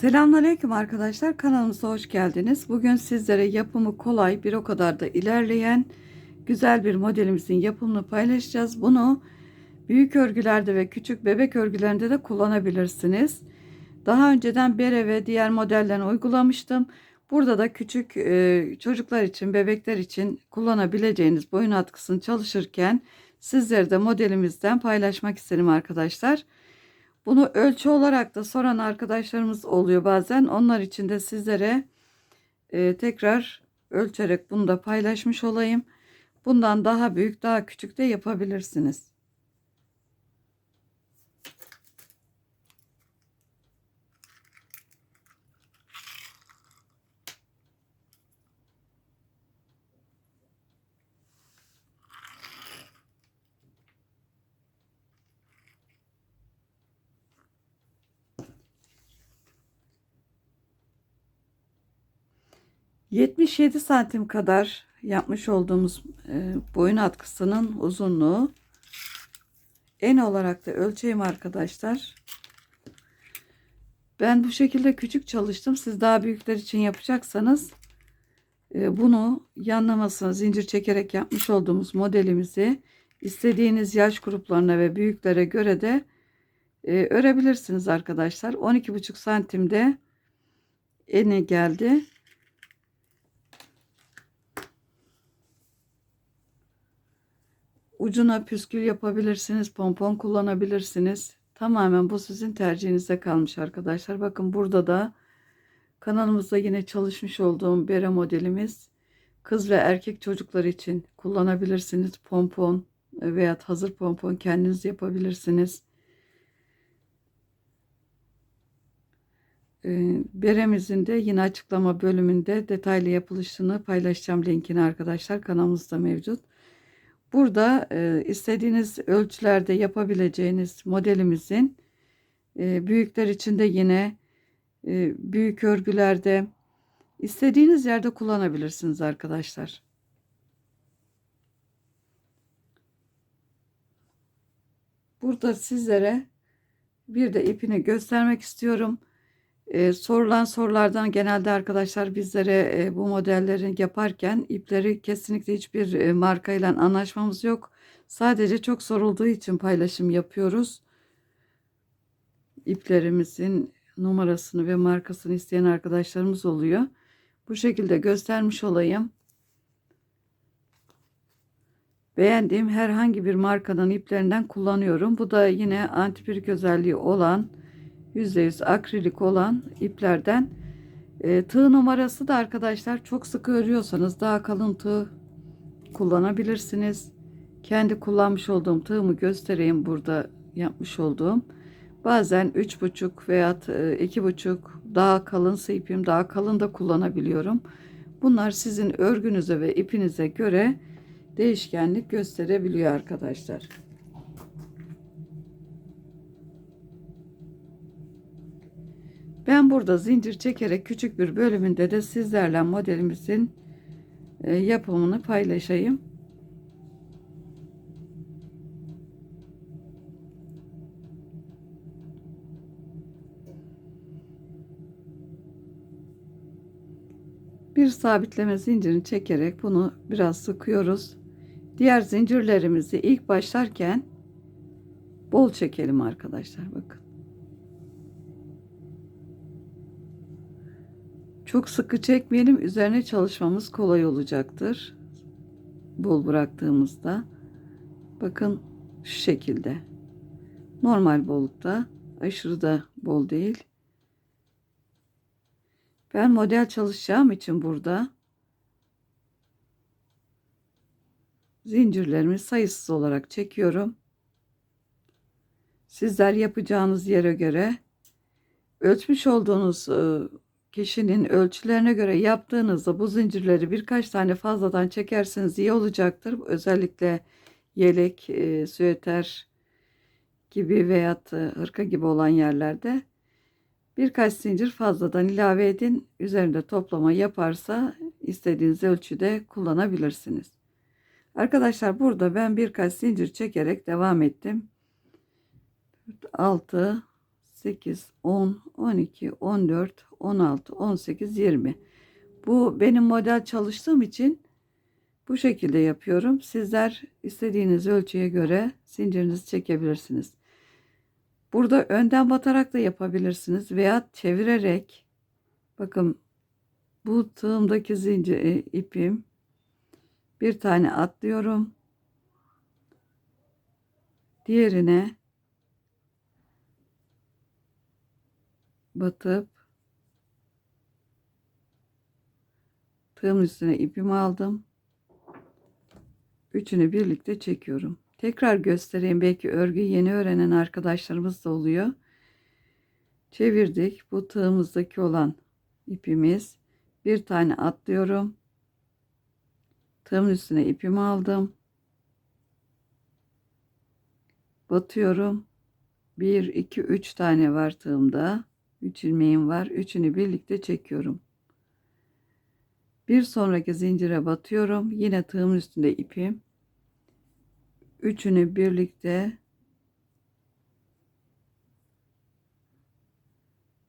Selamünaleyküm arkadaşlar. Kanalımıza hoş geldiniz. Bugün sizlere yapımı kolay, bir o kadar da ilerleyen güzel bir modelimizin yapımını paylaşacağız. Bunu büyük örgülerde ve küçük bebek örgülerinde de kullanabilirsiniz. Daha önceden bere ve diğer modellerini uygulamıştım. Burada da küçük e, çocuklar için, bebekler için kullanabileceğiniz boyun atkısını çalışırken sizlere de modelimizden paylaşmak istedim arkadaşlar. Bunu ölçü olarak da soran arkadaşlarımız oluyor bazen. Onlar için de sizlere e, tekrar ölçerek bunu da paylaşmış olayım. Bundan daha büyük, daha küçük de yapabilirsiniz. ...77 santim kadar yapmış olduğumuz e, boyun atkısının uzunluğu... ...en olarak da ölçeyim arkadaşlar. Ben bu şekilde küçük çalıştım. Siz daha büyükler için yapacaksanız... E, ...bunu yanlamasına zincir çekerek yapmış olduğumuz modelimizi... ...istediğiniz yaş gruplarına ve büyüklere göre de... E, örebilirsiniz arkadaşlar. 12,5 santimde eni geldi. Ucuna püskül yapabilirsiniz, pompon kullanabilirsiniz. Tamamen bu sizin tercihinize kalmış arkadaşlar. Bakın burada da kanalımızda yine çalışmış olduğum bere modelimiz kız ve erkek çocuklar için kullanabilirsiniz. Pompon veya hazır pompon kendiniz yapabilirsiniz. Ee, beremizin de yine açıklama bölümünde detaylı yapılışını paylaşacağım linkini arkadaşlar kanalımızda mevcut. Burada e, istediğiniz ölçülerde yapabileceğiniz modelimizin e, büyükler için de yine e, büyük örgülerde istediğiniz yerde kullanabilirsiniz arkadaşlar. Burada sizlere bir de ipini göstermek istiyorum. Ee, sorulan sorulardan genelde arkadaşlar bizlere e, bu modelleri yaparken ipleri kesinlikle hiçbir e, markayla anlaşmamız yok. Sadece çok sorulduğu için paylaşım yapıyoruz. İplerimizin numarasını ve markasını isteyen arkadaşlarımız oluyor. Bu şekilde göstermiş olayım. Beğendiğim herhangi bir markanın iplerinden kullanıyorum. Bu da yine antiprik özelliği olan %100 akrilik olan iplerden e, tığ numarası da arkadaşlar çok sıkı örüyorsanız daha kalın tığ kullanabilirsiniz. Kendi kullanmış olduğum tığımı göstereyim burada yapmış olduğum. Bazen 3,5 veya 2,5 daha kalın ipim daha kalın da kullanabiliyorum. Bunlar sizin örgünüze ve ipinize göre değişkenlik gösterebiliyor arkadaşlar. Burada zincir çekerek küçük bir bölümünde de sizlerle modelimizin e, yapımını paylaşayım. Bir sabitleme zincirini çekerek bunu biraz sıkıyoruz. Diğer zincirlerimizi ilk başlarken bol çekelim arkadaşlar bakın. Çok sıkı çekmeyelim. Üzerine çalışmamız kolay olacaktır. Bol bıraktığımızda. Bakın şu şekilde. Normal bollukta. Aşırı da bol değil. Ben model çalışacağım için burada zincirlerimi sayısız olarak çekiyorum. Sizler yapacağınız yere göre ölçmüş olduğunuz kişinin ölçülerine göre yaptığınızda bu zincirleri birkaç tane fazladan çekerseniz iyi olacaktır. Özellikle yelek, e, süeter gibi veya hırka gibi olan yerlerde birkaç zincir fazladan ilave edin. Üzerinde toplama yaparsa istediğiniz ölçüde kullanabilirsiniz. Arkadaşlar burada ben birkaç zincir çekerek devam ettim. 6 8, 10, 12, 14, 16, 18, 20. Bu benim model çalıştığım için bu şekilde yapıyorum. Sizler istediğiniz ölçüye göre zincirinizi çekebilirsiniz. Burada önden batarak da yapabilirsiniz veya çevirerek bakın bu tığımdaki zincir e, ipim bir tane atlıyorum. Diğerine batıp tığımın üstüne ipimi aldım. Üçünü birlikte çekiyorum. Tekrar göstereyim. Belki örgü yeni öğrenen arkadaşlarımız da oluyor. Çevirdik. Bu tığımızdaki olan ipimiz. Bir tane atlıyorum. Tığımın üstüne ipimi aldım. Batıyorum. 1, 2, 3 tane var tığımda. 3 ilmeğim var. Üçünü birlikte çekiyorum. Bir sonraki zincire batıyorum. Yine tığımın üstünde ipim. Üçünü birlikte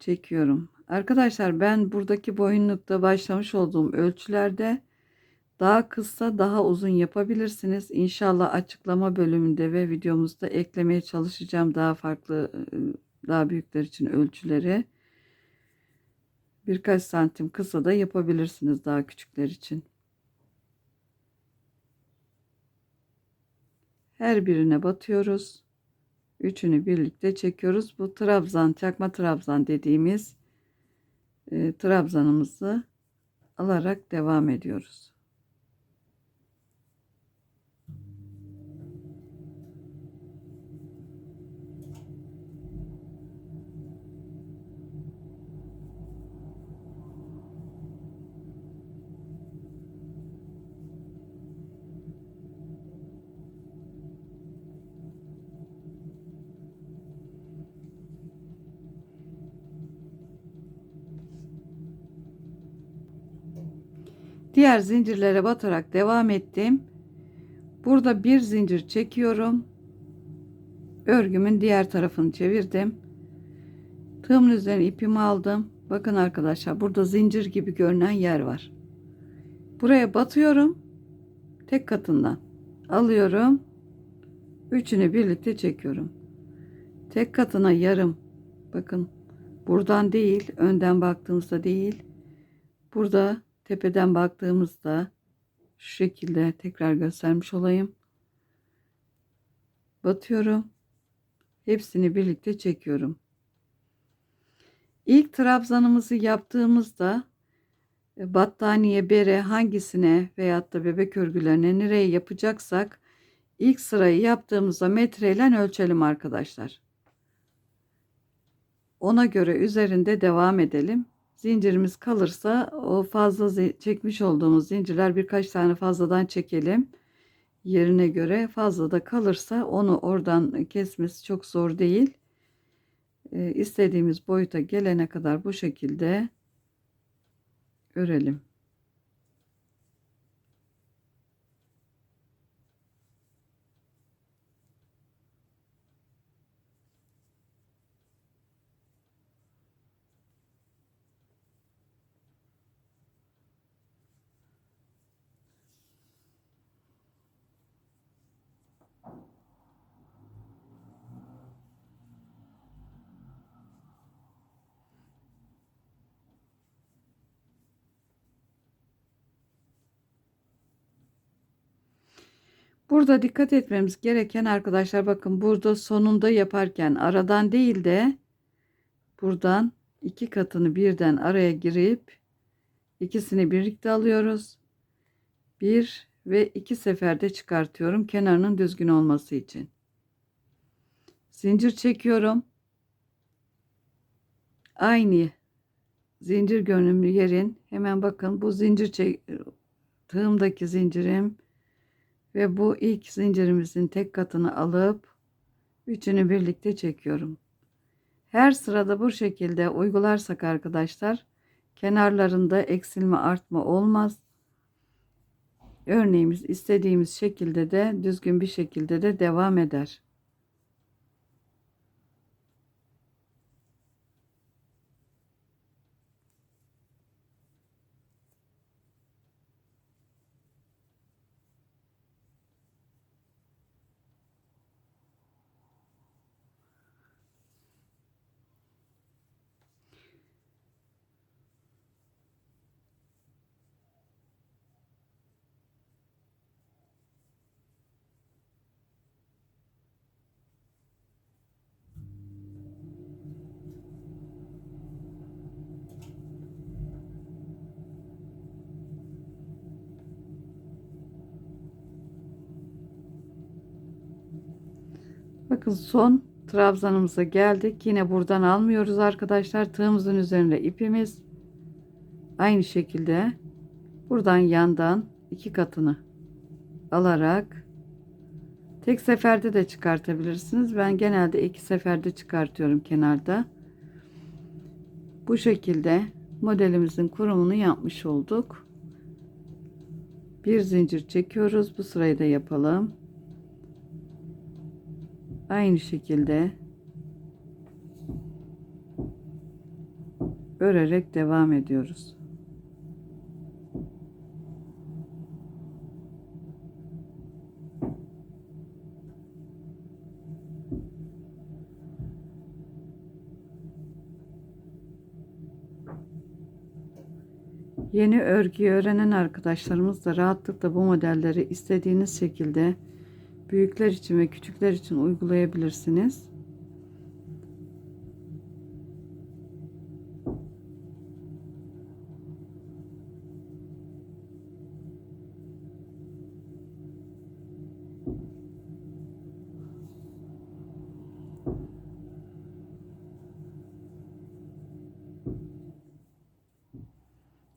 çekiyorum. Arkadaşlar ben buradaki boyunlukta başlamış olduğum ölçülerde daha kısa daha uzun yapabilirsiniz. İnşallah açıklama bölümünde ve videomuzda eklemeye çalışacağım daha farklı daha büyükler için ölçüleri. Birkaç santim kısa da yapabilirsiniz daha küçükler için. Her birine batıyoruz. Üçünü birlikte çekiyoruz. Bu trabzan, çakma trabzan dediğimiz e, trabzanımızı alarak devam ediyoruz. Diğer zincirlere batarak devam ettim. Burada bir zincir çekiyorum. Örgümün diğer tarafını çevirdim. Tığımın üzerine ipimi aldım. Bakın arkadaşlar burada zincir gibi görünen yer var. Buraya batıyorum. Tek katından alıyorum. Üçünü birlikte çekiyorum. Tek katına yarım. Bakın buradan değil, önden baktığımızda değil. Burada tepeden baktığımızda şu şekilde tekrar göstermiş olayım. Batıyorum. Hepsini birlikte çekiyorum. İlk trabzanımızı yaptığımızda e, battaniye, bere hangisine veyahut da bebek örgülerine nereye yapacaksak ilk sırayı yaptığımızda metreyle ölçelim arkadaşlar. Ona göre üzerinde devam edelim zincirimiz kalırsa o fazla çekmiş olduğumuz zincirler birkaç tane fazladan çekelim. Yerine göre fazla da kalırsa onu oradan kesmesi çok zor değil. Ee, istediğimiz boyuta gelene kadar bu şekilde örelim. Burada dikkat etmemiz gereken arkadaşlar bakın burada sonunda yaparken aradan değil de buradan iki katını birden araya girip ikisini birlikte alıyoruz. Bir ve iki seferde çıkartıyorum kenarının düzgün olması için. Zincir çekiyorum. Aynı zincir görünümlü yerin hemen bakın bu zincir çek tığımdaki zincirim ve bu ilk zincirimizin tek katını alıp üçünü birlikte çekiyorum. Her sırada bu şekilde uygularsak arkadaşlar kenarlarında eksilme artma olmaz. Örneğimiz istediğimiz şekilde de düzgün bir şekilde de devam eder. Bakın son trabzanımıza geldik. Yine buradan almıyoruz arkadaşlar. Tığımızın üzerinde ipimiz. Aynı şekilde buradan yandan iki katını alarak tek seferde de çıkartabilirsiniz. Ben genelde iki seferde çıkartıyorum kenarda. Bu şekilde modelimizin kurumunu yapmış olduk. Bir zincir çekiyoruz. Bu sırayı da yapalım. Aynı şekilde örerek devam ediyoruz. Yeni örgüyü öğrenen arkadaşlarımız da rahatlıkla bu modelleri istediğiniz şekilde büyükler için ve küçükler için uygulayabilirsiniz.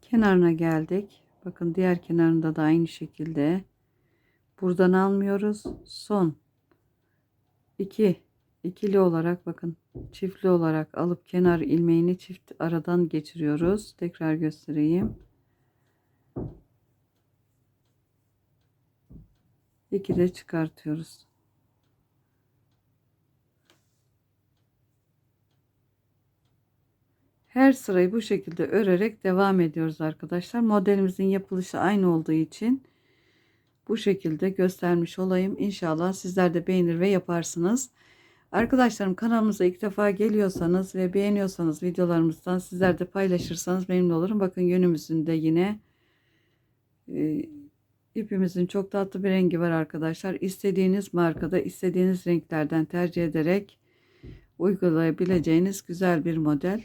Kenarına geldik. Bakın diğer kenarında da aynı şekilde buradan almıyoruz. Son 2 ikili olarak bakın çiftli olarak alıp kenar ilmeğini çift aradan geçiriyoruz. Tekrar göstereyim. 2 de çıkartıyoruz. Her sırayı bu şekilde örerek devam ediyoruz arkadaşlar. Modelimizin yapılışı aynı olduğu için bu şekilde göstermiş olayım. İnşallah sizler de beğenir ve yaparsınız. Arkadaşlarım kanalımıza ilk defa geliyorsanız ve beğeniyorsanız videolarımızdan sizler de paylaşırsanız memnun olurum. Bakın yönümüzün de yine e, ipimizin çok tatlı bir rengi var arkadaşlar. İstediğiniz markada istediğiniz renklerden tercih ederek uygulayabileceğiniz güzel bir model.